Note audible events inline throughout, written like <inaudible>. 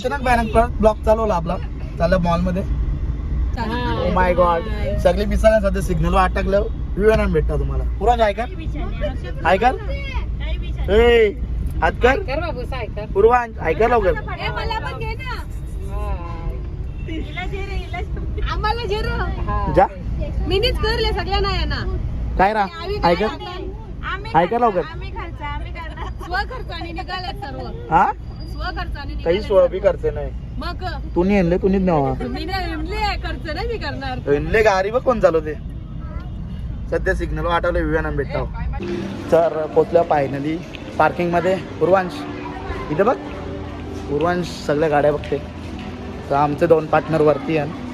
अचानक भयानक परत ब्लॉक चालवला आपला. चाललं मॉलमध्ये ओ माय गॉड सगळी पिसाला सध्या सिग्नल अटकलं विवेकानंद भेटता तुम्हाला. पुरा ऐका ऐका ए हात कर. कर बाबू साय कर. पूर्वांश ऐका लवकर. जा. मिनीच करले सगळ्यांना आहे ना काय रा? ऐका ऐका लवकर. स्वखर्चाने निघाले सर्व. हा? स्वखर्चाने काही निघाले सोय बी करते नाही. मग? तुम्ही आणले तुम्हीच नावा मी नाही म्हणले खर्च नाही मी करणार. इनले गाडी बघ कोण चालवते सध्या सिग्नल वाटवलं विवेकानंद भेटता. तर पोचल्या फायनली पार्किंगमध्ये. पूर्वांश. इथे बघ. पूर्वांश सगळ्या गाड्या बघते. तर आमचे दोन पार्टनर वरती आहेत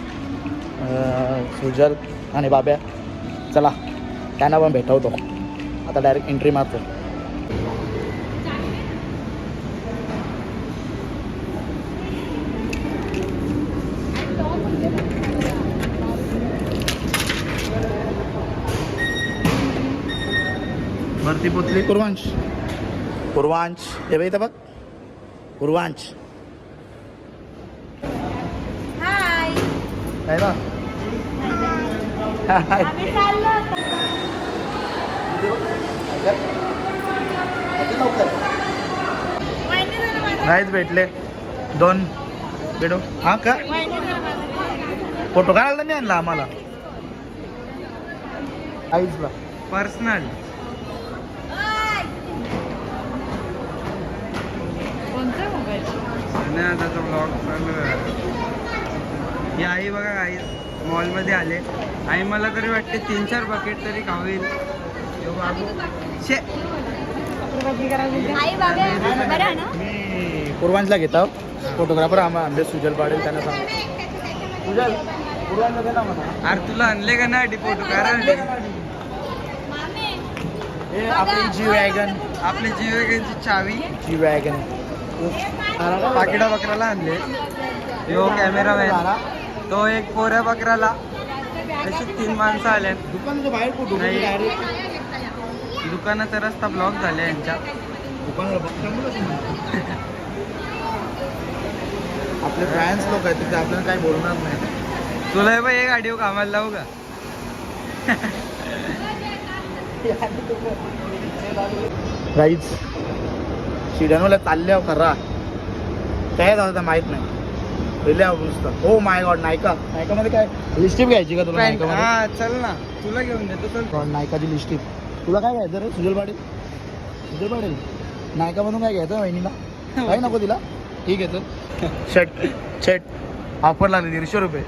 अं, सुजल आणि बाब्या. चला त्यांना पण भेटवतो. आता डायरेक्ट एंट्री मारतो. वरती पोचली. पूर्वांश. पूर्वांश. हे बघ इथं बघ. पूर्वांश. हाय काय ना नाहीच भेटले. दोन. भेटू हा का? फोटो काढायला नाही आणला आम्हाला. आईजला. पर्सनल. ब्लॉग ही आई बघा आई मॉलमध्ये आले. आई मला तरी वाटते तीन चार बकेट तरी खावेल शे. मी पूर्वांशला घेतो फोटोग्राफर आम्हा आंबे सुजल पाडेल त्यांना सांग सुजल. अरे तुला आणले का नाही फोटो कारण हे आपली जी वॅगन आपली जीवची चावी. जी वॅगन पाकिडा बकराला आणले. यो कॅमेरामॅन तो एक पोऱ्या बकराला. अशी तीन माणसं आल्या दुकानाच्या बाहेर फोटो नाही. डायरेक्ट दुकानाचा रस्ता ब्लॉक झाला यांच्या. आपले फ्रँस लोक आहेत तिथे आपल्याला काही बोलणार नाही. तुला हे बघ एक गाडी कामाला लावू का? राईच शिड्यानोला चालल्या खरा. काय झालं माहीत नाही. हो माय गॉड नायका. नायकामध्ये काय? लिस्टिप घ्यायची का तुला हा चल ना. तुला घेऊन देतो चल. गॉड नायकाची लिस्टिप तुला काय घ्यायचं रे? सुजल पाटील. सुजल पाटील. नायकामधून काय घ्यायचं वहिनीला? काय नको तिला ठीक आहे चल. शर्ट शर्ट ऑफर लागली दीडशे रुपये.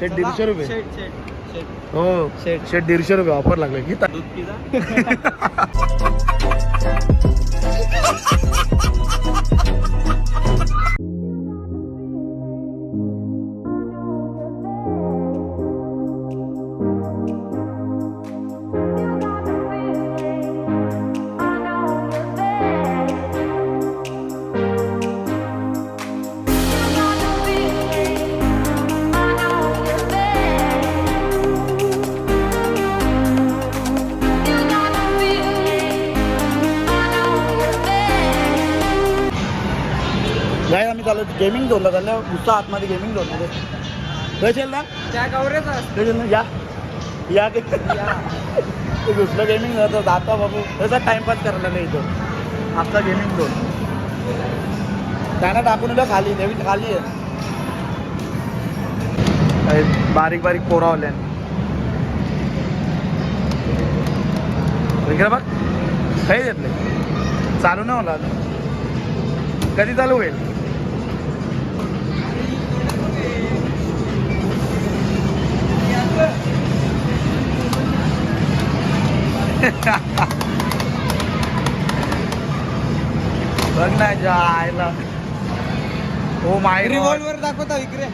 शर्ट दीडशे रुपये. शेट शेट शेट. हो. शर्ट दीडशे रुपये ऑफर लागले. दूध पिझ्झा <laughs> गेमिंग चाललो नुसतं आतमध्ये गेमिंग झोनमध्ये काय चल ना. त्या काय चल ना या. या की ते दुसरं गेमिंग जातं जाता बाबू. तसा टाइमपास करायला नाही इथं. आपला गेमिंग झोन त्यांना टाकून दिलं खाली नेहमी खाली आहे. बारीक बारीक पोरावल्या इकडे बघ. काही देत नाही. चालू नाही होला. कधी चालू होईल? बघ ना जायला. हो माय रिव्हॉल्वर दाखवता इकडे.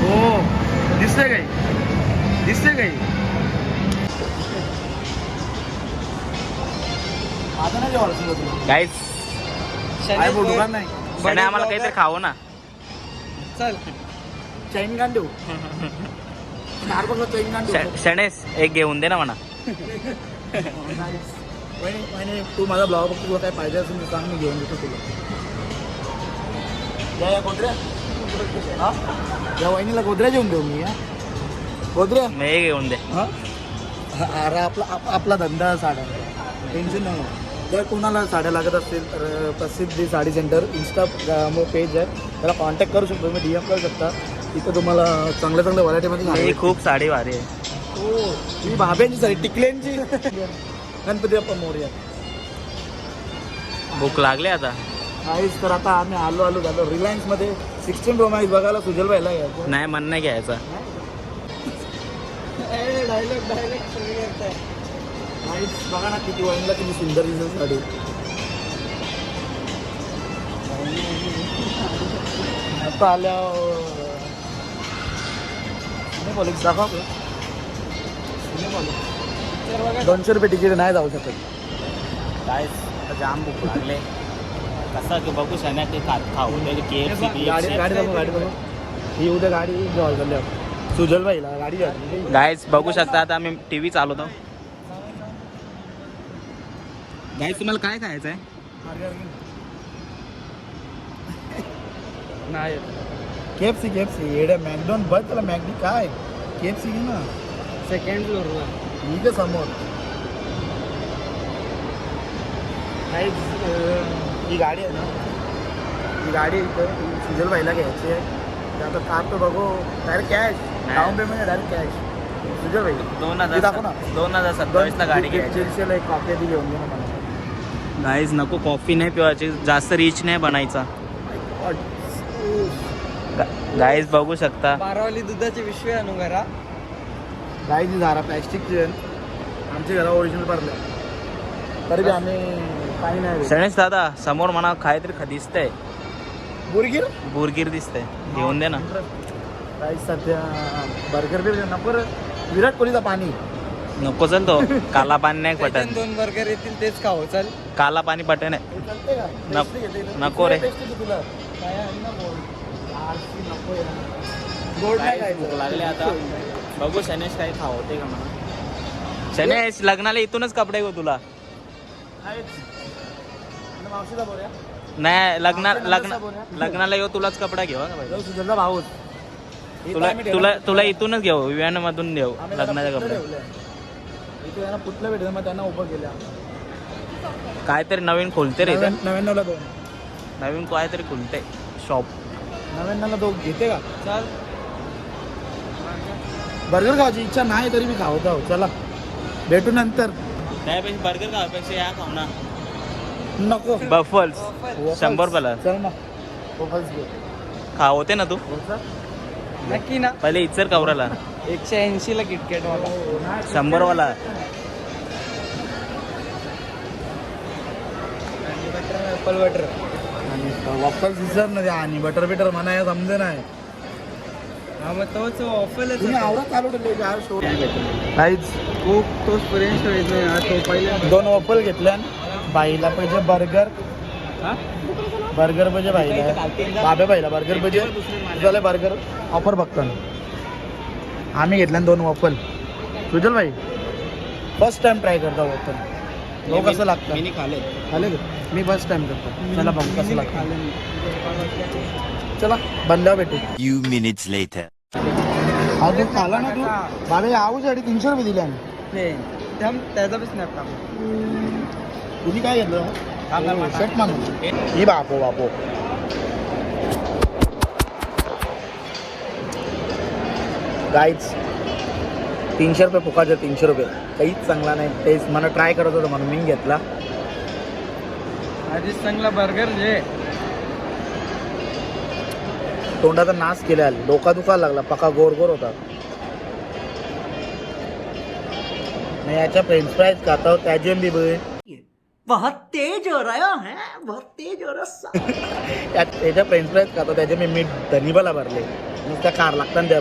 हो दिसतंय काही? दिसतंय काही? आता नाही काय बोलू का आम्हाला काहीतरी खावं ना. चल. चैन देऊ स्टारबक्सला चैन श- शणेस एक घेऊन दे ना म्हणा. तू माझा ब्लॉग बघतो तुला काय पाहिजे असेल सांग मी घेऊन देतो तुला. या या गोदऱ्या. हा? या वहिनीला गोदऱ्या घेऊन देऊ मी या. गोदऱ्या. मी हे घेऊन दे. हा? अरे आपला आप- आपला धंदा साड्या. टेन्शन नाही. जर कोणाला साड्या लागत असतील तर प्रसिद्धी साडी सेंटर इंस्टा पेज आहे. त्याला कॉन्टॅक्ट करू शकतो. तुम्ही डी एम करू शकता. तिथं तुम्हाला चांगल्या चांगल्या व्हरायटीमध्ये ही खूप साडी भारी आहे. हो ही भाब्यांची साडी टिकल्यांची गणपती बाप्पा मोर्या. भूक लागली आता. काहीच तर आता आम्ही आलो आलो झालो रिलायन्समध्ये सिक्स्टीन प्रो मॅक्स बघायला सुजल व्हायला यायचं. नाही मन नाही घ्यायचा. डायलॉग डायलॉग काहीच बघा ना किती वहिनीला किती सुंदर दिसत साडी. आता आल्या कॉलेज दाखवा. दोनशे रुपये तिकीट नाही जाऊ शकत. काय जाम भूक लागले. कसं की बघू शना ते खाऊ दे के एफ सी गाडी गाडी दाखव गाडी दाखव. ही उद्या गाडी चालली सुजल भाईला गाडी गाईज बघू शकता आता आम्ही टी व्ही चालवतो. गाईज तुम्हाला काय खायचं आहे नाही. केएफ सी केएफ सी येड्या मॅकडॉन बघ त्याला मॅगडी काय. सी ना सेकंड फ्लोअरवर इथे समोर काहीच अं, ही गाडी आहे ना ही गाडी इथं सुजल भाईला घ्यायची आहे ते आता कार तर बघू direct cash down payment direct cash Sujal भाई दोन ती दाखव ना. हजार दोन हजार सत्तावीसला गाडी घ्यायची दीडशेला एक कॉफी आधी घेऊन घे ना मला गाईज नको कॉफी नाही पिवायची जास्त रिच नाही बनायचा गाईज बघू शकता. बारावाली दुधाची पिशवी आणू घरा. गाईची झारा प्लॅस्टिकची आहे आमच्या घरा ओरिजिनल भरल्या तरी बी आम्ही काही नाही शणेश दादा समोर म्हणा काहीतरी ख- दिसतंय. बुरगीर? बुरगीर दिसतंय. घेऊन दे ना. काही सध्या बर्गर बिर्गर नको रे. विराट कोहलीचा पाणी. नको चल तो. काला पाणी नाही <laughs> त्याच्यात पटन दोन बर्गर येतील तेच खाऊ चल. काला पाणी पटन आहे हे का? नको- Tasty घेते इथं. नको रे. तुला. काय आहे ना गोड आरसी नको. गोड नाही गाईज, भूक खायचं. लागली आता. बघू शनेश काय खावते का म्हणा शनेश लग्नाला इथूनच कपडे घेऊ तुला. नाही लग्न? लग्नाला येऊ तुलाच कपडा घेऊ इथं तुला तुला. तुला इथूनच घेऊ विव्यान मधून देऊ आम्ही त्यांना लग्नाचे पुतळं कपडे ठेवलंय. इथे त्यांना पुतलं भेटलं मग त्यांना उभं केलं काहीतरी नवीन खोलते रे दोन. नवीन काहीतरी खुलते. शॉप नव्याण्णवला दोन घेते का? चल. बर्गर खायची इच्छा नाही तरी मी खावत आहो चला. भेटू नंतर. त्यापेक्षा बर्गर खावापेक्षा या खाऊ ना. नको. बफल्स. शंभर रुपयाला चल मग Waffles घे. खावते ना तू? नक्की ना. पहिले इचर कवराला. एकशे ऐंशी ला किटकॅट वाला. ऍपल बटर आणि वॉफल दिसत ना आणि बटर बिटर म्हणा समजे नाही. हा मग तोच तुम्ही आवडत चालू ठेवले काहीच खूप तोच हा तो पहिला. दोन वॉफल घेतल्या. बाईला पाहिजे बर्गर हा? बर्गर पाहिजे बाईला. बाबे बाईला बर्गर पाहिजे. झालं बर्गर ऑफर बघतो आम्ही. घेतल्या दोन वॉफल सुजल भाई फर्स्ट टाइम ट्राय करतो वॉफल बघू कसं लागतं मी खाले खाले? मी फर्स्ट टाइम करतो. चला बघू कसं लागतं. चला बंदा भेटू. Few minutes later. अजून खाला ना तू. बाबे आऊसाठी तीनशे रुपये दिले आम्ही. हे त्या- त्याचा बी स्नॅप टाकू तुम्ही काय घेतलं? शर्ट मान ही बापो बापो. गाईच तीनशे रुपये फुकाचे तीनशे रुपये. काहीच चांगला नाही. टेस्ट मला ट्राय करत होतं म्हणून मी घेतला. आधीच चांगला बर्गर जे. तोंडाचा नाश केला डोका दुखायला लागला. पका गोर गोर होता. मी याच्या फ्रेंच फ्राईज खातो त्याचे बी बघ. बहुत तेज हो रहा है बहुत तेज हो रहा <laughs> त्याच्या फ्रेंच फ्राईज खातो त्याचे मी मीठ धनीबाला भरले. नुसत्या कार लागतात ना त्या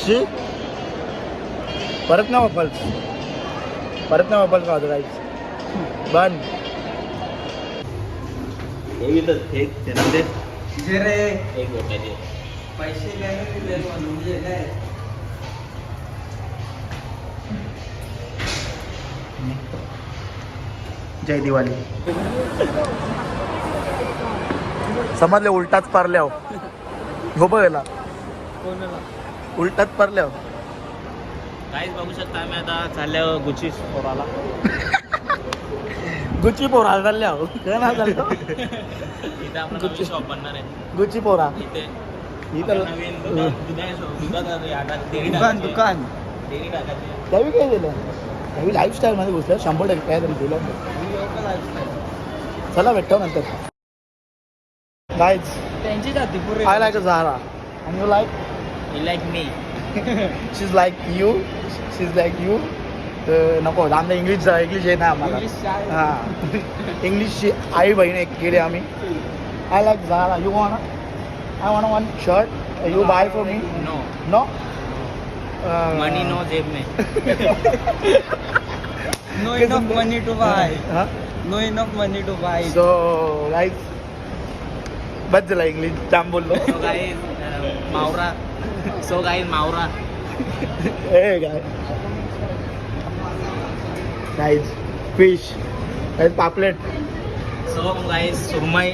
पाचशे परत ना वापस परत ना वापस का गाईस बंद. बन जय दिवाळी. समजले उलटाच पारल्या हो. हो बघायला उलटाच पारल्या काहीच बघू शकता आम्ही आता चालल्या गुची पोराला. <laughs> गुच्ची पोरा चालल्या काय ना चालल्या <laughs> इथे आपण नवीन शॉप बनणार आहे. गुच्ची पोरा. इथे. ही आता डेअरी दुकान टाकायची. दुकान. डेअरी टाकायची. त्यावेळी काय दिलं त्यावेळी लाईफस्टाईल मध्ये घुसलं शंभर टक्के काय तरी दिलं चला भेटतो नंतर. गाईज त्यांची जाती पुरे. आय लाईक झारा आणि you like He like me. She is like you she is like you नको आमचं इंग्लिश इंग्लिश आहे ना आम्हाला. इंग्लिश शाळेत. हां. इंग्लिशची आई बहीण एक गेले आम्ही. I like Zara you want I want one shirt you buy for me No. No Money no जेब में. No enough money to buy हां no enough money to buy so guys बस झाला इंग्लिश जाम बोललो. So guys, uh, मावरा. So guys, मावरा. ए गाय. Guys fish. Guys पापलेट. So guys, सुरमई.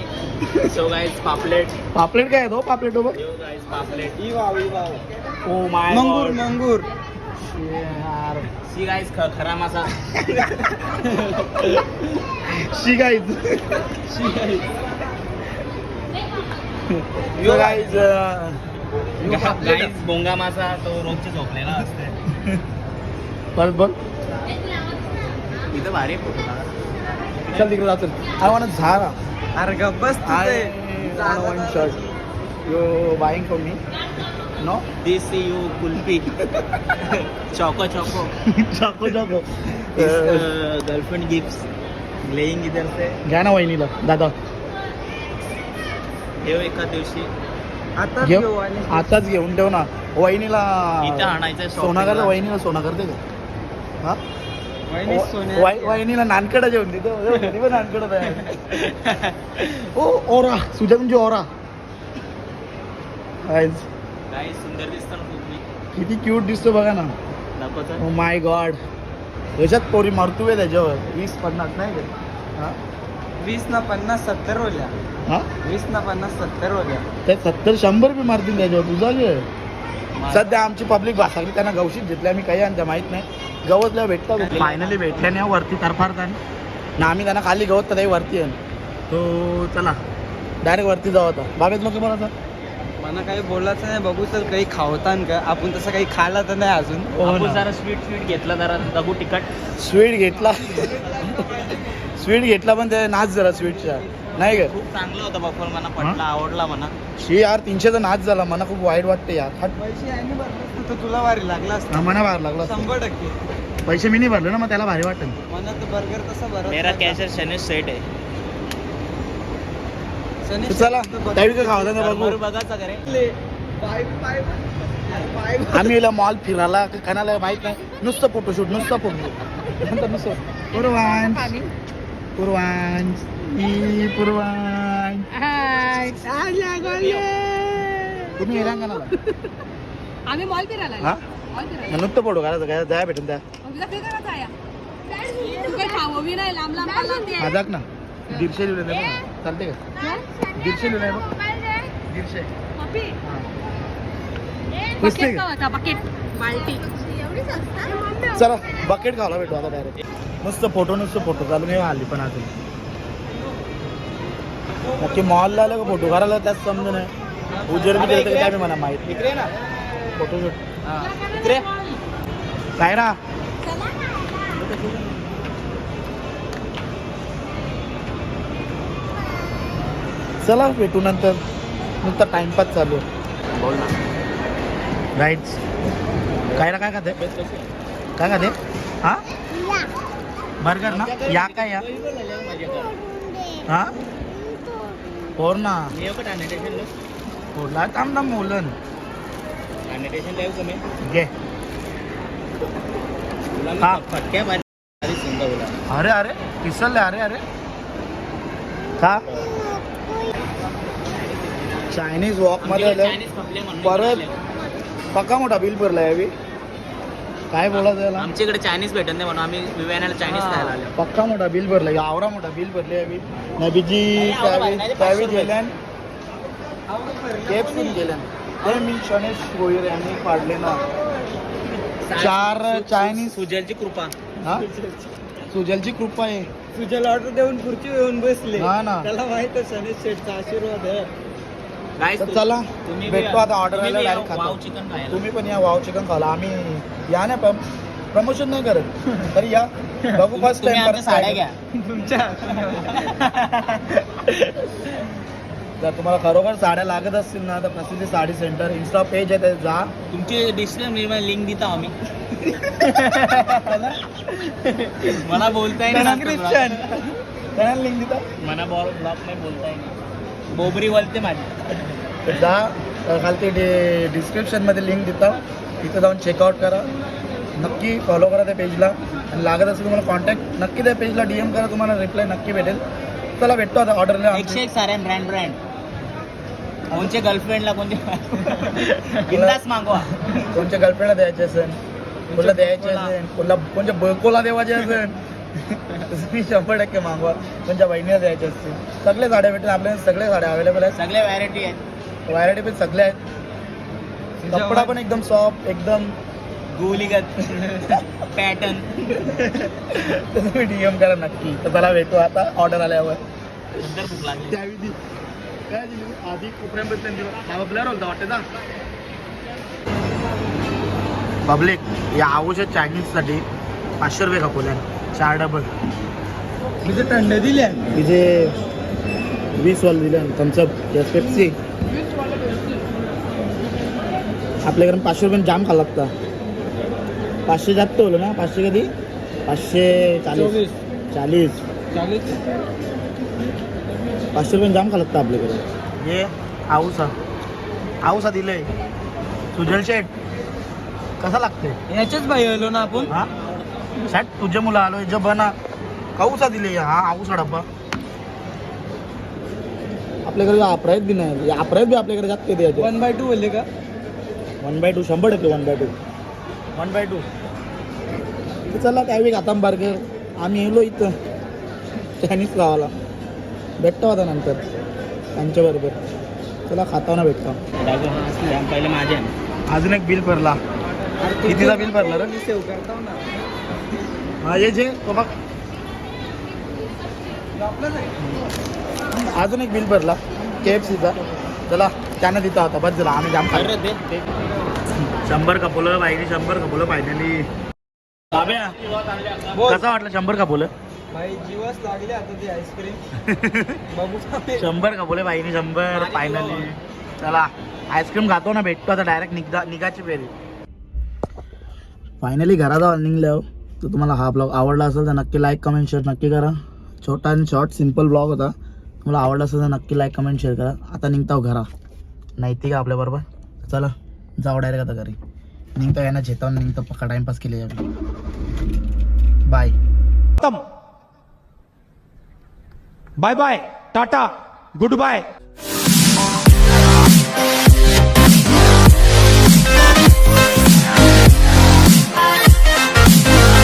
So guys, पापलेट. पापलेट काय आहे तो? पापलेट हो बघ guys, पापलेट. इवाव इवाव ओ माय मंगूर मंगूर. यार. सी guys, ख- खरा मासा. She guys. So guys Guys, बोंगा मासा तो रोजचे झोपलेला असते. परत बघ इथं भारी फोटो चल तिकडे जातो. आय वॉन्ट झारा अरे गप्पस one shirt you buying for me no this you kulfi. चौको चौको. चाको चाको. गर्लफ्रेंड गिफ्ट लेईंग इधर से. घ्या ना वहिनीला. दादा. ठेव एका दिवशी. आता घेऊ घेऊ आणि आताच घेऊन ठेव ना. वहिनीला इथं आणायचं सोना करते वहिनीला सोना करते का हा? वहिनी सोन्या वहि- वहिनीला नानकडा जेवण देतो घरी पण नानकडत आहे ओ ओरा. सुजा तुमची ओरा. Guys, काही सुंदर दिसतं ना खूप मी किती क्यूट दिसतो बघा ना. नको तर. ओ माय गॉड याच्यात पोरी मरतू आहे त्याच्यावर. वीस पन्नास नाही का? हा? वीस ना पन्नास सत्तर होल्या हा? वीस ना पन्नास सत्तर होल्या ते सत्तर शंभर बी मारतील त्याच्यावर. तुझा घे सध्या आमची पब्लिक भासागली त्यांना गवशीत घेतल्या आम्ही काही आणत्या माहीत नाही. गवतल्या भेटतात. फायनली भेटल्या नाही वरती तरफारता ना आम्ही त्यांना खाली गवत तर वरती आहे. तो चला. डायरेक्ट वरती जाऊ आता. बागेत लोक बरं आता मला काही बोलायचं नाही बघू चल काही खावतान का? आपण तसं काही खायला तर नाही अजून. हो. जरा स्वीट स्वीट घेतलं जरा दगू तिखट. स्वीट घेतला. स्वीट घेतला पण ते नाच जरा स्वीटचा नाही का खूप चांगलं होतं बफर मला पटला आवडला म्हणा. शी यार तीनशेचा नाच झाला मला खूप वाईट वाटते यार. हट. पैसे भरले तर तुला वारी लागला असता. मना बाहेर लागला असता. शंभर टक्के. पैसे मी नाही भरले ना मग त्याला भारी वाटेल मला तर बर्गर तसा भरत मेरा. कॅशर शनीश सेट आहे. सनी तर चला तर बर्गर- त्यावेळी काय खावता ना बघू. बघायचा करे ले. पाय पाय पाय आम्ही मॉल फिरायला का कोणाला माहीत नाही नुसतं फोटोशूट नुसतं फोटो नंतर नुसतं. पूर्वांश पूर्वांश ई पूर्वांश हाय तुम्ही ना आम्ही मॉल फिरायला हा? मॉल फिरायला. नुसतं फोटो काढायचं काय जाय भेटून त्या तुला काय करायचं आहे? तू काही खावं नाही लांब लांब खाल्ला ते. माझाक ना. दीडशे लिहिले नाही. चालते का? दीडशे लिहिले बघ. दीडशे. पप्पी, हा. पुसते बकेट का? का होता बकेट बाल्टी. चला बकेट खायला भेटू आता डायरेक्ट नुसतं फोटो नुसतं फोटो चालू नाही आली पण अजून. नक्की मॉलला आलं का फोटो काढायला त्याच समजून आहे. उजेड बी देतं का काय मला माहीत इकडे ना. फोटोशूट इकडे काय ना चला भेटू नंतर. नुसता टाइमपास चालू बोल ना. राईट काय ना काय खाते? काय खाते? हा? बर्गर ना? या काय या? हा? पोर ना मी पण सॅनिटेशन पोरला थांब ना मोलन सॅनिटेशन लाईव्ह कमी मी हा. फटक्या मारी सुंदर बोला अरे अरे पिसलले अरे अरे का चायनीज वॉकमध्ये परत. पक्का मोठा बिल भरला यावी काय बोलायचं याला आमच्याकडे चायनीज भेटत नाही म्हणून आम्ही विवेनाला चायनीज खायला आलो. पक्का मोठा बिल भरला. आवरा मोठा बिल भरले आम्ही. नबीजी आवरा त्यावेळी गेल्यान केप सीन गेल्यान. ते मी शनेश गोयर यांनी पाडले ना. चार चायनीज सुजलची कृपा. हा? सुजलची कृपा आहे. तुझ्या ऑर्डर देऊन खुर्ची येऊन बसले. हा ना. त्याला माहीत आहे शनीश शेठचा आशीर्वाद आहे. तर चला भेटतो आता ऑर्डर तुम्ही आला डायरेक्ट खातो. तुम्ही पण या वाव चिकन खाला. आम्ही या ना पण प्रमोशन नाही करत. <laughs> तरी या. बघू फर्स्ट टाइम साड्या घ्या. तुमच्या <laughs> जर तुम्हाला खरोखर साड्या लागत असतील ना तर प्रसिद्धी साडी सेंटर इन्स्टा पेज आहे जा. तुमची डिस्क्रिप्शन लिंक देता आम्ही. <laughs> मला बोलता येईल. त्यांना लिंक देता. मला बॉल ब्लॉक नाही बोलता येईल बोबरी बोलते माझी जा खालती डि डिस्क्रिप्शनमध्ये लिंक देता. तिथं जाऊन चेकआउट करा. नक्की फॉलो करा त्या पेजला आणि लागत असेल तुम्हाला कॉन्टॅक्ट नक्की त्या पेजला डी एम करा तुम्हाला रिप्लाय नक्की भेटेल. चला भेटतो आता ऑर्डरला एकशे एक साऱ्या ब्रँड ब्रँड कोणच्या गर्लफ्रेंडला कोणत्या <laughs> बिंदास मागवा. कोणच्या गर्लफ्रेंडला द्यायचे असेल कोणाला द्यायचे असेल कोणाला कोणच्या बळकोला द्यावायचे असेल. मी शंभर टक्के मागवा. कोणच्या बहिणीला द्यायचे असतील. सगळे साड्या भेटेल. आपल्याला सगळे साड्या अवेलेबल आहेत. सगळे व्हरायटी आहेत. व्हरायटी पण सगळे आहेत. कपडा पण एकदम सॉफ्ट एकदम गोलीगत. पॅटर्न तुम्ही डीएम करा नक्की. तर त्याला भेटू आता ऑर्डर आल्यावर. नंतर भूक लागली. त्यावेळी काय दिली आधी कोपऱ्याबद्दल दिलं बाबा ब्लर होता वाटतं ना? पब्लिक या आवश्य चायनीजसाठी पाचशे रुपये खपवल्या चार डबल म्हणजे थंड दिल्या तिथे वीस वाल दिले थम्सअप पेप्सी आपल्याकडे पाचशे रुपये जाम खाल्ला लागता पाचशे जास्त होलं ना? पाचशे कधी? पाचशे चाळीस. चाळीस. चालीस पाचशे रुपये जाम खाल्ला आपल्याकडे हे आऊसा आऊसा दिलंय. सुजल शेठ कसा लागते याच्याच बाई आलो ना आपण. हा शेठ तुझ्या मुलं आलोय जब बना. काऊसा दिले हा आऊसा डब्बा आपल्याकडे आपरायत बी नाही आपरायत बी आपल्याकडे जास्त द्यायचे वन बाय टू बोलले का? वन बाय टू शंभर टक्के one by two one by two चला त्यावेळी खाताम बार्गर आम्ही येलो इथं चायनीज गावाला. भेटतो आता नंतर त्यांच्याबरोबर चला खाताना भेटतो. हा पहिले माझे. अजून एक बिल भरला. कितीचा बिल भरला रे? हा ये जे तो बघ अजून एक बिल भरला के एफ सीचा चला त्यानं तिथं होता बस झाला आम्ही जाम शंभर कपोलं बाईने शंभर कपोलं फायनली. कसं वाटलं शंभर कपोलं? भाई जीवच लागले आता ती आईस्क्रीम <laughs> शंभर कपोले बाईने शंभर फायनली चला आईस्क्रीम खातो ना भेटतो आता डायरेक्ट निघा निघाची फेरी. फायनली घरात निघल्यावर तर तुम्हाला हा ब्लॉग आवडला असेल तर नक्की लाईक कमेंट शेअर नक्की करा. छोटा आणि शॉर्ट सिंपल ब्लॉग होता. तुम्हाला आवडला असेल तर नक्की लाईक कमेंट शेअर करा. आता निघताव हो घरा. नाही का आपल्याबरोबर चला जाऊ डायरेक्ट आता घरी. निघतो यांना झेतावून निघतो पक्का टाइमपास केले bye bye bye tata good bye